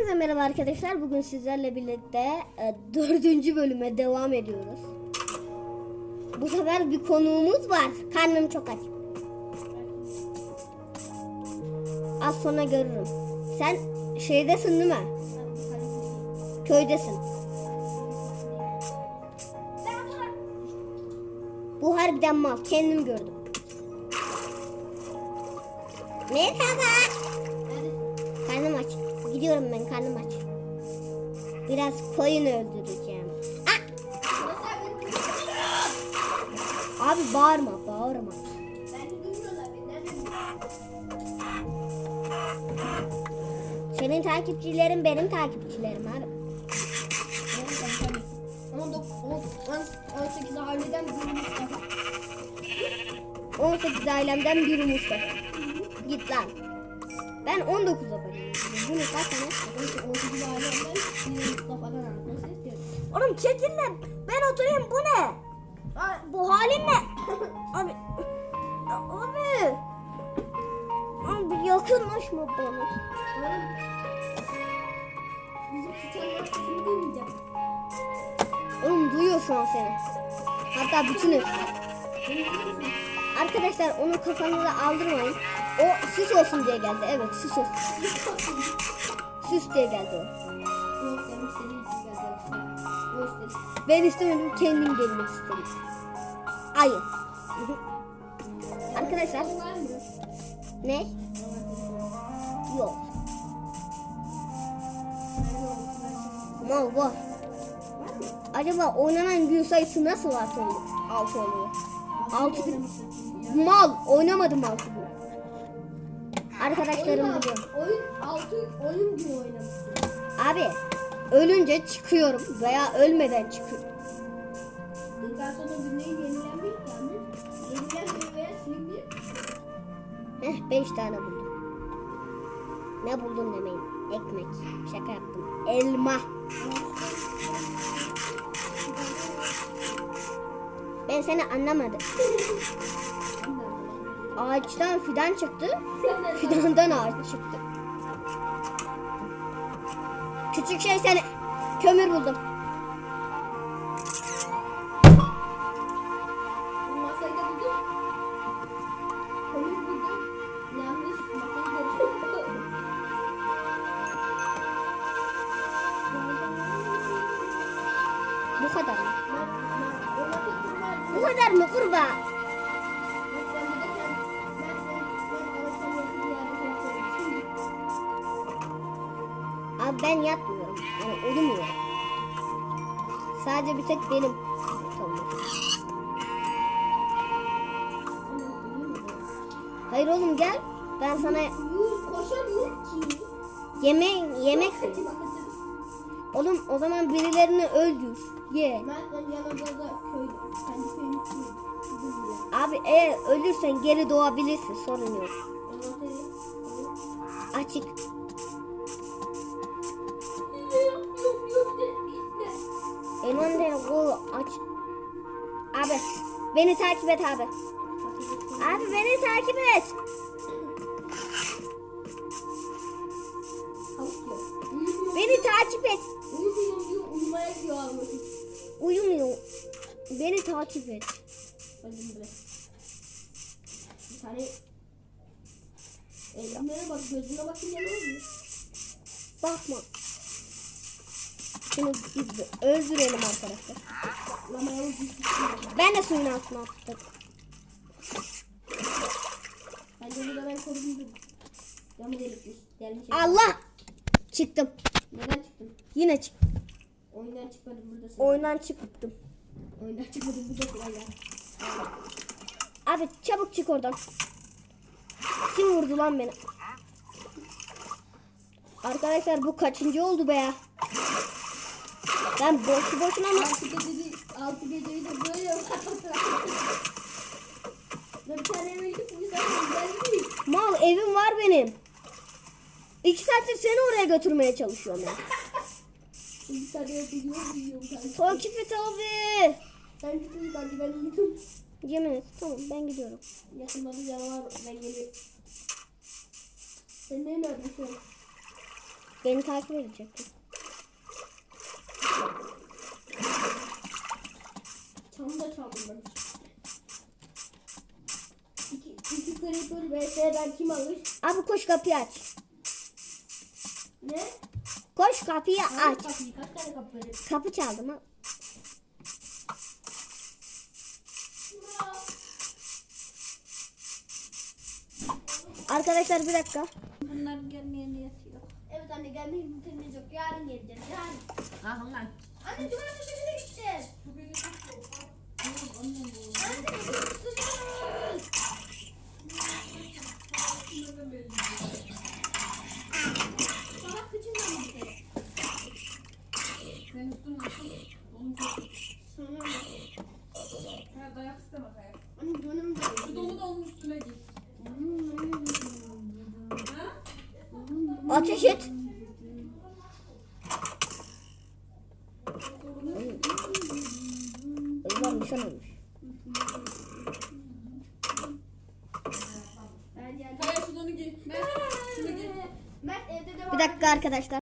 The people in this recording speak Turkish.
Hepinize merhaba arkadaşlar. Bugün sizlerle birlikte e, dördüncü bölüme devam ediyoruz. Bu sefer bir konuğumuz var. Karnım çok aç. Az sonra görürüm. Sen şeydesin değil mi? Köydesin. Bu harbiden mal. Kendim gördüm. Merhaba. Karnım aç. Gidiyorum ben karnım aç. Biraz koyun öldüreceğim. Ah! Abi bağırma bağırma. Senin takipçilerin benim takipçilerim abi. 18 aileden biri Mustafa. 18 ailemden biri Mustafa. Git lan. Ben 19'a bakıyorum. Bunu kaç tane? 18 aileden biri Mustafa'dan istiyorum. Oğlum çekil lan. Ben oturayım bu ne? Bu halin ne? Abi. Abi. Abi yakınlaşma bana. Bizim. Oğlum duyuyor şu an seni. Hatta bütün? Arkadaşlar onu kafanıza aldırmayın. O süs olsun diye geldi. Evet süs olsun. Süs diye geldi o. Ben istemedim kendim gelmek istedim. Ayı. Arkadaşlar ne? Yok. Mal var. Acaba oynanan gün sayısı nasıl oluyor? Altı oluyor. Altı gün. Mal oynamadım altı gün. Arkadaşlarım biliyor. oyun, altı oyun gibi oynamışsın. Abi ölünce çıkıyorum veya ölmeden çıkıyorum. Daha sonra günleri yenilenmiş yani. Yenilenmiyor veya silinmiyor. Heh 5 tane buldum. Ne buldun demeyin. Ekmek. Şaka yaptım. Elma. Ben seni anlamadım. Ağaçtan fidan çıktı. Fidandan ağaç çıktı. Küçük şey seni. Kömür buldum. Bu kadar mı? Bu kadar mı kurbağa? Abi ben yatmıyorum. Yani uyumuyorum. Sadece bir tek benim. Hayır oğlum gel. Ben sana ki. yemek. Oğlum o zaman birilerini öldür. Ye. Abi eğer ölürsen geri doğabilirsin. Sorun yok. Açık. Envanter kolu aç. Abi beni takip et abi. Abi beni takip et. Beni takip et. Uyumuyor. Beni takip et. Bir tane Elimlere bak gözüne bakınca ne oluyor? Bakma. Şunu biz öldürelim arkadaşlar. Ben de suyun altına attım. Bence burada ben korudum dur. Camı delikmiş. Gelmiş. Allah! Çıktım. Neden çıktın? Yine çık. Oyundan çıkmadım burada sen. Oyundan çıktım. Oyundan çıkmadım burada ya. Abi çabuk çık oradan. Kim vurdu lan beni? Arkadaşlar bu kaçıncı oldu be ya? Ben boşu boşuna mı? Altı geceyi, de böyle Ben bir tane eve gidip uyusam geldi. Mal evim var benim. İki saattir seni oraya götürmeye çalışıyorum ben. Bir tane eve gidiyorum uyuyorum kanka. Takip et abi. Sen gittin kanka ben uyudum. Yemin et tamam ben gidiyorum. Yakında bir canavar ben geliyorum. Sen ne an? Beni takip edecekti. Çamı da çaldım ben. İki creeper vs'den kim alır? Abi koş kapıyı aç. Ne? Koş kapıyı Hangi aç. kapıyı? Kaç tane kapı var? Kapı çaldım ha. Arkadaşlar bir dakika. Bunların gelmeye gelmeyi mümkünümüz yok. Yarın geleceğiz. Yarın. Ah lan. Anne cumartesi günü gideceğiz. Anne sıcağız. Sabah kıçından mı gidelim? Senin üstün nasıl? Onun çok... Sonra mı? Ha, dayak isteme dayak. Anne canım da Şu donu da onun üstüne giy. Ha? Ateş et. Nişan olmuş. Ben geldim. Kaya şu donu giy. Mert şunu giy. Mert evde de Bir dakika arkadaşlar.